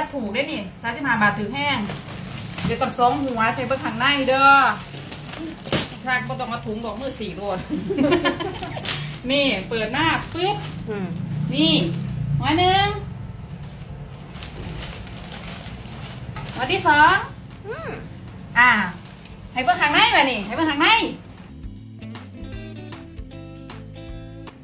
ว่าถูกได้นี่สามสิบห้าบาทถือแห้ง เดี๋ยวกับสองหัวใส่เบอร์ข้างในเด้อถ้าก็ต้องมาถุงดอกมือสี่รวดนี่เปิดหน้าปึ๊บ อืมนี่หัวหนึ่งหัวที่สอง อืมอ่าให้เบิ่งข้างในมานี่ให้เบิ่งข้างใน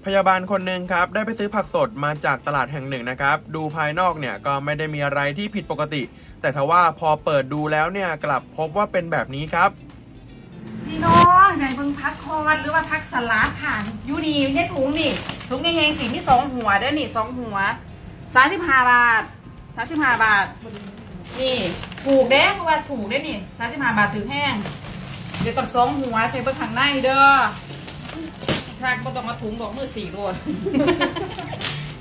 พยาบาลคนหนึ่งครับได้ไปซื้อผักสดมาจากตลาดแห่งหนึ่งนะครับ ดูภายนอกเนี่ยก็ไม่ได้มีอะไรที่ผิดปกติ แต่ทว่าพอเปิดดูแล้วเนี่ยกลับพบว่าเป็นแบบนี้ครับ พี่น้องใส่เบิ่งพักคอดหรือว่าพักสลัดค่ะยู่นี่ในถุงนี่ถุงในเฮงสีมีสองหัวเด้อนี่สองหัวสามสิบห้าบาทสามสิบห้าบาท นี่ถูกเด้เพราะว่าถูกได้นี่สามสิบห้าบาทถือแห้ง เดี๋ยวกับสองหัวใส่เบิ่งข้างในเด้อ ถ้าก็ต้องมาถุงดอกมือสี่รวด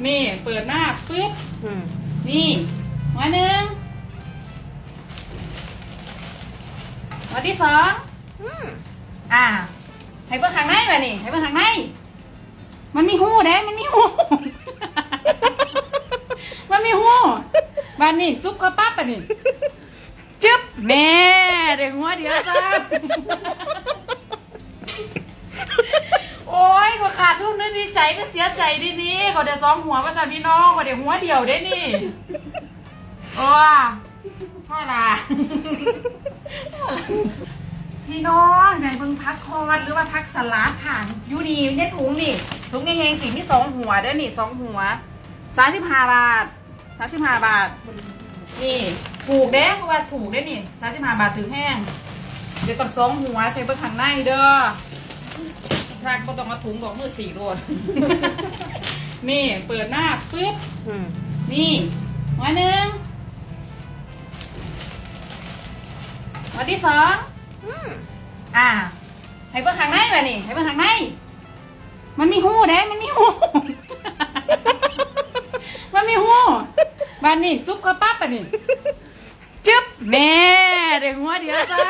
นี่เปิดหน้าปึ๊บ อืมนี่หัวหนึ่งหัวที่สองอืมอ่าให้เบิ่งข้างในมานี่ให้เบิ่งข้างใน มันมีหูเด้ มันมีหู มันมีหูบ้านนี่ซุปกระปั๊บอะนี่จึ๊บแม่เด็กหัวเดียวซะ โอ้ยก็ขาดทุนด้วยดี ใจก็เสียใจดีนี่ก็เดี๋ยวซอมหัวก็จะพี่น้องก็เดี๋ยวหัวเดียวได้นี่โอ้พ่อละพี่น้องใส่เบิ่งพักคอดหรือว่าพักสลัดค่ะอยู่นี่ในถุงนี่ถุงเฮงสีมีสองหัวเด้อนี่สองหัวสามสิบห้าบาทสามสิบห้าบาท นี่ถูกเด้เพราะว่าถูกได้นี่สามสิบห้าบาทถือแห้งเดี๋ยวกับสองหัวใส่เบิ่งข้างในเด้อ ถ้าก็ต้องมาถุงดอกมือสี่รวดนี่เปิดหน้าปึ๊บ อืมนี่หัวหนึ่งหัวที่สองอืมอ่า ให้เบิ่งข้างในมานี่ ให้เบิ่งข้างใน มันมีหูเด้มันมีหู มันมีหูบ้านนี่ซุปกระปั๊บอะนี่ จึ๊บแม่เด็กหัวเดียวซะ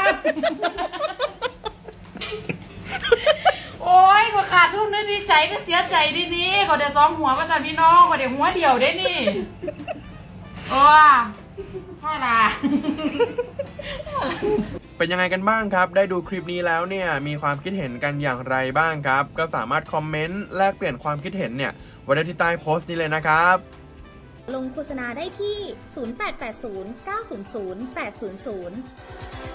โอ้ยก็ขา ดทุนด้วยดีใจก็เสียใจดีนี่ก็เดี๋ยวซ้อมหัวก็จะพี่น้องก็เดี๋ยวหัวเดียวได้นี่โอ้พ่อละเป็นยังไงกันบ้างครับ ได้ดูคลิปนี้แล้วเนี่ย มีความคิดเห็นกันอย่างไรบ้างครับ ก็สามารถคอมเมนต์แลกเปลี่ยนความคิดเห็นเนี่ยไว้ได้ที่ใต้โพสต์นี้เลยนะครับ ลงโฆษณาได้ที่ 0880 900 800เ